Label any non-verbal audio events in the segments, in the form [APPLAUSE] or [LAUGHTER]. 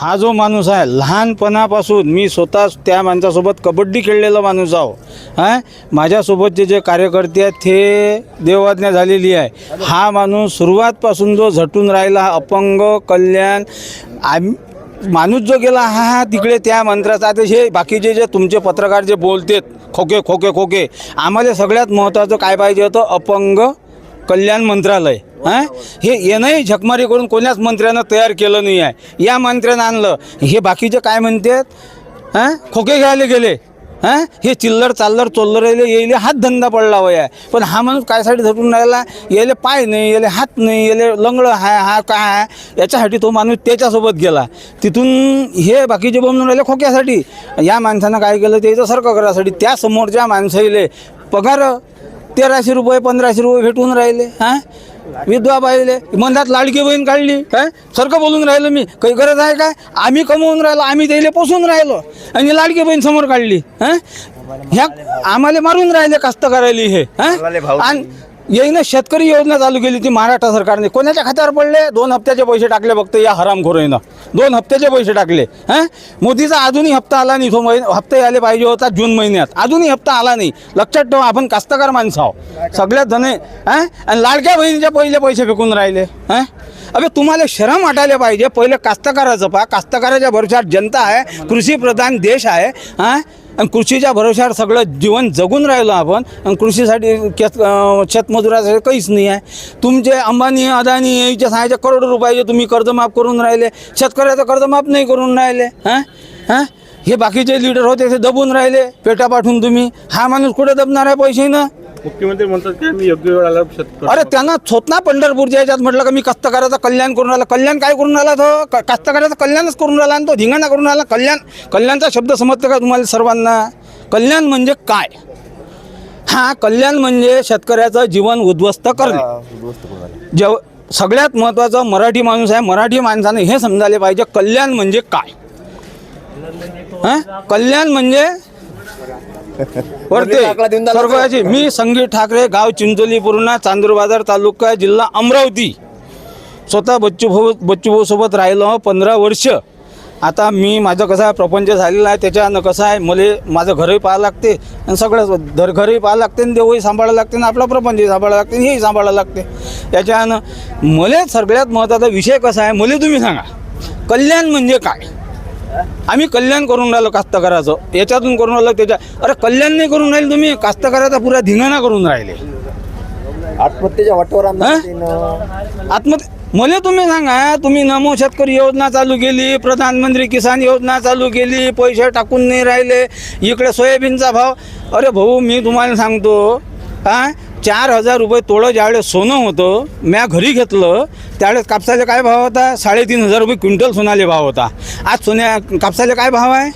हा जो माणूस आहे लहानपणापासून मी स्वतः त्या माणसासोबत कबड्डी खेळलेला माणूस आहो. हां? माझ्यासोबतचे जे कार्यकर्ते आहेत ते देवआज्ञा झालेली आहे. हा माणूस सुरुवातपासून जो झटून राहिला अपंग कल्याण आम माणूस जो गेला हा हा तिकडे त्या मंत्राचा आता हे बाकीचे जे तुमचे पत्रकार जे बोलतेत खोके खोके खोके आम्हाला सगळ्यात महत्त्वाचं काय पाहिजे होतं? अपंग कल्याण मंत्रालय हां? हे येणंही झकमारी करून कोण्याच मंत्र्यानं तयार केलं नाही आहे. या मंत्र्यानं आणलं. हे बाकीचे काय म्हणतात? हां? खोके घ्यायला गेले. हां? हे चिल्लर चाल्लर चोल्लर राहिले येईल हात धंदा पडला वय. आहे पण हा माणूस कायसाठी धरून राहिला? याले पाय नाही याले हात नाही याले लंगडं हाय हा काय आहे याच्यासाठी तो माणूस त्याच्यासोबत गेला. तिथून हे बाकीचे बोलून राहिले खोक्यासाठी. या माणसानं काय केलं? त्याचं सरकं करायसाठी त्या समोरच्या माणसाईले पगार तेराशे रुपये पंधराशे रुपये भेटून राहिले हां? विधवा पाहिले मधात लाडकी बहीण काढली काय सारखं बोलून राहिलं मी काही गरज आहे काय आम्ही कमवून राहिलो आम्ही त्याला पोसून राहिलो आणि लाडकी बहीण समोर काढली हां? ह्या आम्हाला मारून राहिले कास्तकारायली हे हां? आणि येईनं शेतकरी योजना चालू केली ती महाराष्ट्र सरकारने. कोणाच्या खात्यावर पडले? दोन हप्त्याचे पैसे टाकले फक्त या हरामखोरीनं दोन हप्त्याचे पैसे टाकले हां? मोदीचा अजूनही हप्ता आला नाही. तो महिना हप्ते आले पाहिजे होता जून महिन्यात. अजूनही हप्ता आला नाही. लक्षात ठेवा आपण कास्तकार माणसं आहो सगळ्यात धने हां? आणि लाडक्या बहिणीचे पहिले पैसे फेकून राहिले हां? अबे तुम्हाला शरम वाटायला पाहिजे. पहिले कास्तकाराचं पहा. कास्तकाराच्या भरशात जनता आहे कृषीप्रधान देश आहे हां? आणि कृषीच्या भरोशावर सगळं जीवन जगून राहिलो आपण. आणि कृषीसाठी केत शेतमजुरासाठी काहीच नाही आहे. तुमचे अंबानी अदानी याच्या सहायचे करोडो रुपयाचे तुम्ही कर्जमाफ करून राहिले. शेतकऱ्याचं कर्जमाफ नाही करून राहिले. हां? हां? हे बाकीचे लीडर होते ते दबून राहिले. पेटा पाठवून तुम्ही. हा माणूस कुठे दबणार आहे पैसेनं मुख्यमंत्री म्हणतात की आम्ही योग्य वेळ शेतकरी अरे त्यांना स्वतः पंढरपूरच्या याच्यात म्हटलं का मी कास्तकाराचं कल्याण करून राहिला कल्याण काय करून राहिला तो? क- कास्तकाराचं कल्याणच करून राहिला आणि तो धिंगाणा करून राहिला कल्याण कल्याणचा शब्द समजतो का तुम्हाला सर्वांना? कल्याण म्हणजे काय? हा कल्याण म्हणजे शेतकऱ्याचं जीवन उद्ध्वस्त करणे. जेव सगळ्यात महत्त्वाचं मराठी माणूस आहे. मराठी माणसाने हे समजायला पाहिजे कल्याण म्हणजे काय? हां? कल्याण म्हणजे [LAUGHS] वरते. स्वर्गाची मी संगीत ठाकरे गाव चिंचोली पूर्णा चांदूर बाजार तालुका जिल्हा अमरावती. स्वतः बच्चू भाऊ बच्चू भाऊ सोबत राहिलो पंधरा वर्ष. आता मी माझं कसं आहे प्रपंच झालेला आहे त्याच्यानं कसं आहे मला माझं घरही पाहावं लागते आणि सगळंच घर घरही पाहावं लागते आणि देवही सांभाळावं लागते आणि आपला प्रपंचही सांभाळावं लागते आणि हेही सांभाळावं लागते. याच्यानं मला सगळ्यात महत्त्वाचा विषय कसा आहे मला तुम्ही सांगा. कल्याण म्हणजे काय? आम्ही कल्याण करून राहिलो कास्तकाराचं. याच्यातून करून राहिलो त्याच्या अरे कल्याण नाही करून राहिले तुम्ही कास्तकाराचा पुरा धिंगाणा करून राहिले. आत्महत्येच्या वाटेवर आत्महत्या मला तुम्ही सांगा तुम्ही नमो शेतकरी योजना चालू केली प्रधानमंत्री किसान योजना चालू केली पैसे टाकून नाही राहिले इकडे सोयाबीनचा भाव अरे भाऊ मी तुम्हाला सांगतो हा? चार हजार रुपये तोळं ज्यावेळेस सोनं होतं म्या घरी घेतलं त्यावेळेस कापसाला काय भाव होता? साडेतीन हजार रुपये क्विंटल सोनाले भाव होता. आज सोन्या कापसाला काय भाव आहे?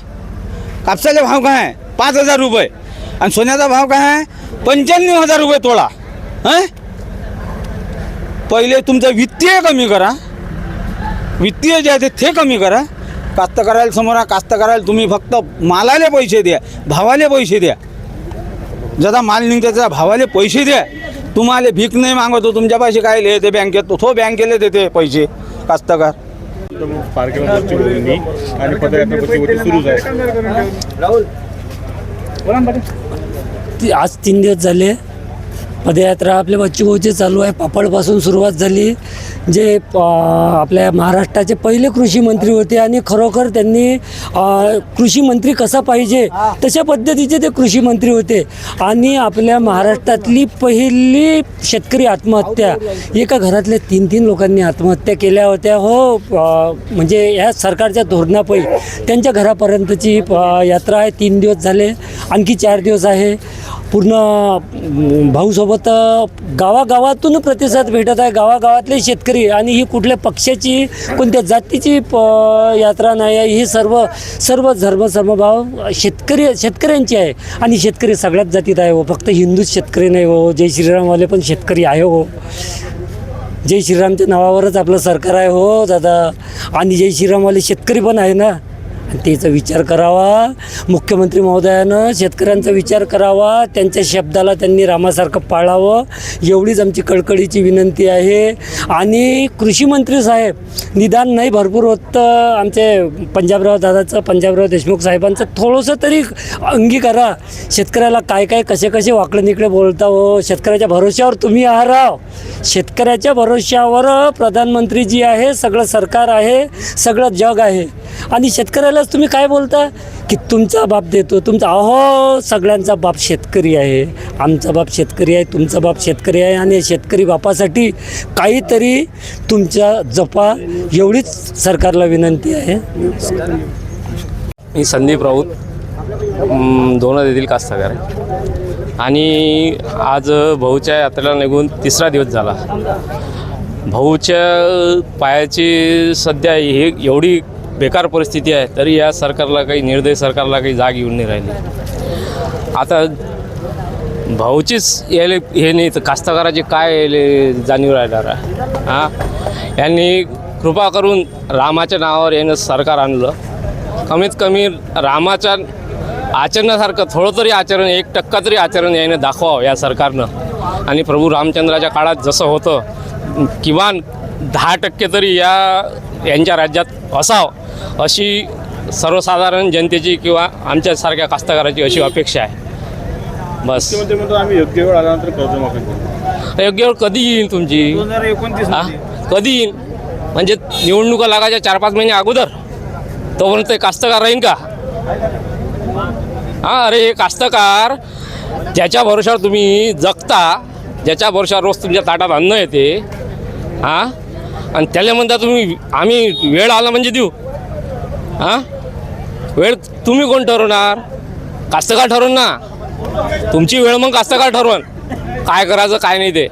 कापसाचे भाव काय आहे? पाच हजार रुपये. आणि सोन्याचा भाव काय आहे? पंच्याण्णव हजार रुपये तोळा हां? पहिले तुमचं वित्तीय कमी करा. वित्तीय जे आहे ते ते कमी करा. कास्तकाराला समोर आहे, कास्तकाराला तुम्ही फक्त मालाले पैसे द्या भावाले पैसे द्या. जसा माल निघते त्याचा भावाले पैसे द्या तुम्हाला भीक नाही मागवतो तुमच्या पैसे काय लिहिते बँकेत तो बँकेला देते पैसे कास्तकार. आणि पदयात्रा आज तीन दिवस झाले. पदयात्रा आपल्या बच्चूभाऊची चालू आहे. पापडपासून सुरुवात झाली. जे प- आपल्या महाराष्ट्राचे पहिले कृषी मंत्री होते आणि खरोखर त्यांनी कृषीमंत्री कृषी मंत्री कसा पाहिजे तशा पद्धतीचे ते कृषी मंत्री होते. आणि आपल्या महाराष्ट्रातली पहिली शेतकरी आत्महत्या एका घरातल्या तीन तीन लोकांनी आत्महत्या केल्या होत्या. हो म्हणजे या सरकारच्या धोरणापै त्यांच्या घरापर्यंतची यात्रा आहे. तीन दिवस झाले. आणखी चार दिवस आहे. पूर्ण भाऊसोबत गावागावातून प्रतिसाद भेटत आहे. गावागावातले शेतकरी आणि ही कुठल्या पक्षाची कोणत्या जातीची प- यात्रा नाही आहे. ही सर्व सर्व धर्म समभाव शेतकरी शेतकऱ्यांची आहे. आणि शेतकरी सगळ्याच जातीत आहे हो. फक्त हिंदूच शेतकरी नाही हो. जय श्रीरामवाले पण शेतकरी आहे हो. जय श्रीरामच्या नावावरच आपलं सरकार आहे हो दादा. आणि जय श्रीरामवाले शेतकरी पण आहे ना. त्याचा विचार करावा मुख्यमंत्री महोदयानं शेतकऱ्यांचा विचार करावा त्यांच्या शब्दाला त्यांनी रामासारखं पाळावं एवढीच आमची कळकळीची विनंती आहे. आणि कृषी मंत्री साहेब निदान नाही भरपूर होतं आमचे पंजाबराव दादाचं पंजाबराव देशमुख साहेबांचं थोडंसं तरी अंगी करा शेतकऱ्याला काय काय कसे कसे वाकडे निकडे बोलता हो शेतकऱ्याच्या भरोश्यावर तुम्ही आहाराव शेतकऱ्याच्या भरोश्यावर प्रधानमंत्री जी आहे सगळं सरकार आहे सगळं जग आहे. आणि शेतकऱ्याला शेतकऱ्यालाच तुम्ही काय बोलता? की तुमचा बाप देतो तुमचा अहो सगळ्यांचा बाप शेतकरी आहे. आमचा बाप शेतकरी आहे तुमचा बाप शेतकरी आहे आणि शेतकरी बापासाठी काहीतरी तुमच्या जपा एवढीच सरकारला विनंती आहे. मी संदीप राऊत दोन येथील कास्तकार आहे. आणि आज भाऊच्या यात्रेला निघून तिसरा दिवस झाला. भाऊच्या पायाची सध्या हे एवढी बेकार परिस्थिती आहे तरी या सरकारला काही निर्दय सरकारला काही जाग येऊन नाही राहिली. आता भाऊचीच यायले हे नाही तर कास्तकाराची काय यायले जाणीव राहणार हां? यांनी कृपा करून रामाच्या नावावर यानं सरकार आणलं. कमीत कमी रामाच्या आचरणासारखं थोडं तरी आचरण एक टक्का तरी आचरण याने दाखवावं या सरकारनं. आणि प्रभू रामचंद्राच्या काळात जसं होतं किमान दहा टक्के तरी या यांच्या राज्यात असावं. अशी सर्वसाधारण जनतेची किंवा आमच्यासारख्या कास्तकाराची अशी अपेक्षा आहे. बस. मुख्यमंत्री म्हणतो आम्ही योग्य वेळ आल्यानंतर कर्जमाफी करू. योग्य वेळ कधी येईल तुमची? दोन हजार एकोणतीस हा? कधी येईल म्हणजे निवडणुका लागायच्या चार पाच महिने अगोदर? तोपर्यंत ते कास्तकार राहीन का? हां अरे हे कास्तकार ज्याच्या भरोशावर तुम्ही जगता ज्याच्या भरोशावर रोज तुमच्या ताटात अन्न येते हां? आणि त्याला म्हणता तुम्ही आम्ही वेळ आला म्हणजे देऊ. हां? वेळ तुम्ही कोण ठरवणार? कास्तकार ठरवून ना. तुमची वेळ मग कास्तकार ठरवण काय करायचं काय नाही ते.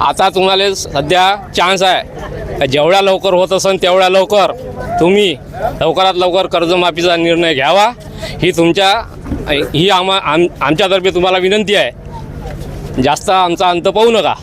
आता तुम्हाला सध्या चान्स आहे. जेवढ्या लवकर होत असेल तेवढ्या लवकर तुम्ही लवकरात लवकर कर्जमाफीचा निर्णय घ्यावा. ही तुमच्या ही आम्हा आम आमच्यातर्फे तुम्हाला विनंती आहे. जास्त आमचा अंत पाहू नका.